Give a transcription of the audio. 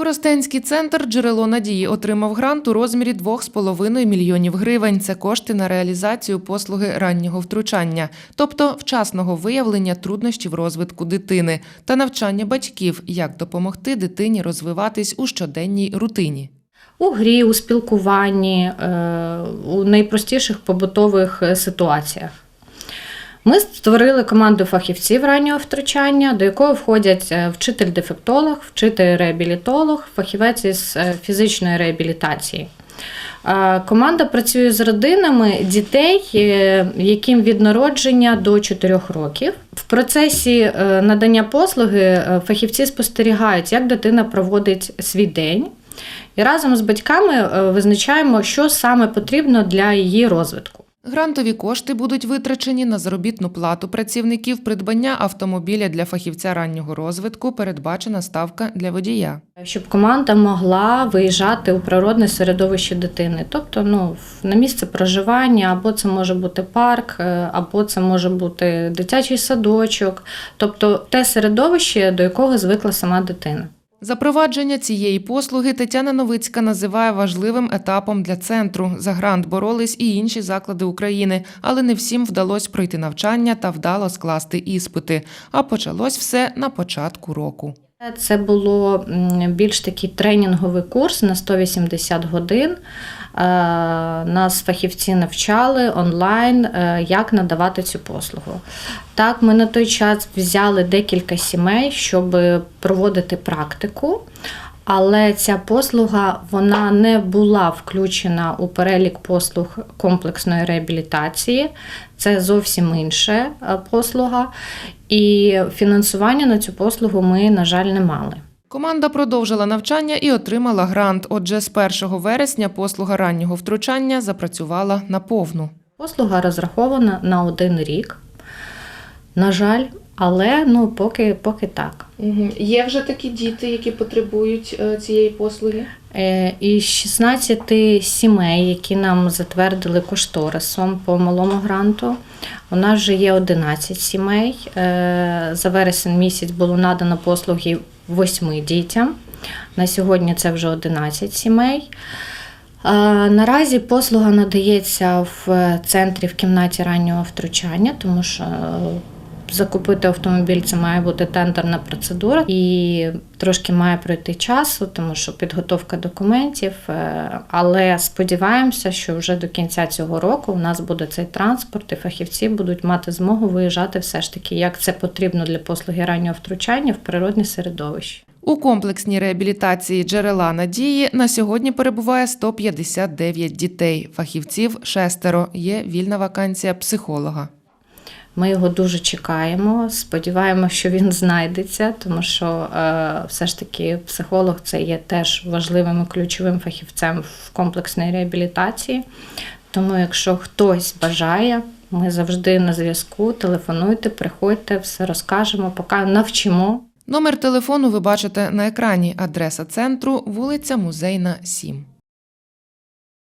Коростенський центр Джерело надії отримав грант у розмірі 2,5 мільйонів гривень. Це кошти на реалізацію послуги раннього втручання, тобто вчасного виявлення труднощів розвитку дитини та навчання батьків, як допомогти дитині розвиватись у щоденній рутині. у грі, у спілкуванні, е, у найпростіших побутових е, ситуаціях. Ми створили команду фахівців раннього втручання, до якої входять е, вчитель-дефектолог, вчитель-реабілітолог, фахівець із е, фізичної реабілітації. Е, Команда працює з родинами дітей, яким від народження до 4 років. В процесі надання послуги фахівці спостерігають, як дитина проводить свій день. І разом з батьками визначаємо, що саме потрібно для її розвитку. Грантові кошти будуть витрачені на заробітну плату працівників, придбання автомобіля для фахівця раннього розвитку, передбачена ставка для водія. Щоб команда могла виїжджати у природне середовище дитини, тобто ну, на місце проживання, або це може бути парк, е, або це може бути дитячий садочок, тобто те середовище, до якого звикла сама дитина. Запровадження цієї послуги Тетяна Новицька називає важливим етапом для центру. За грант боролись і інші заклади України, але не всім вдалося пройти навчання та вдало скласти іспити. А почалось все на початку року. Це було більш такий тренінговий курс на 180 годин. Е, Нас фахівці навчали онлайн, е, як надавати цю послугу. Так, ми на той час взяли декілька сімей, щоб проводити практику. Але ця послуга вона не була включена у перелік послуг комплексної реабілітації. Це зовсім інша е, послуга. І фінансування на цю послугу ми, на жаль, не мали. Команда продовжила навчання і отримала грант. Отже, з 1 вересня послуга раннього втручання запрацювала наповну. Послуга розрахована на один рік. На жаль, але ну, поки, поки так. Є вже такі діти, які потребують е, цієї послуги. Е, Із 16 сімей, які нам затвердили кошторисом по малому гранту, у нас вже є 11 сімей. Е, За вересень місяць було надано послуги 8 дітям. На сьогодні це вже 11 сімей. Наразі послуга надається в центрі в кімнаті раннього втручання, тому що закупити автомобіль це має бути тендерна процедура і трошки має пройти часу, тому що підготовка документів. е, Але сподіваємося, що вже до кінця цього року у нас буде цей транспорт, і фахівці будуть мати змогу виїжджати все ж таки, як це потрібно для послуги раннього втручання в природне середовище. У комплексній реабілітації джерела надії на сьогодні перебуває 159 дітей. Фахівців шестеро. Є вільна вакансія психолога. Ми його дуже чекаємо. Сподіваємося, що він знайдеться, тому що е, все ж таки психолог це є теж важливим і ключовим фахівцем в комплексній реабілітації. Тому, якщо хтось бажає, ми завжди на зв'язку. Телефонуйте, приходьте, все розкажемо, поки навчимо. Номер телефону ви бачите на екрані. Адреса центру вулиця Музейна, 7.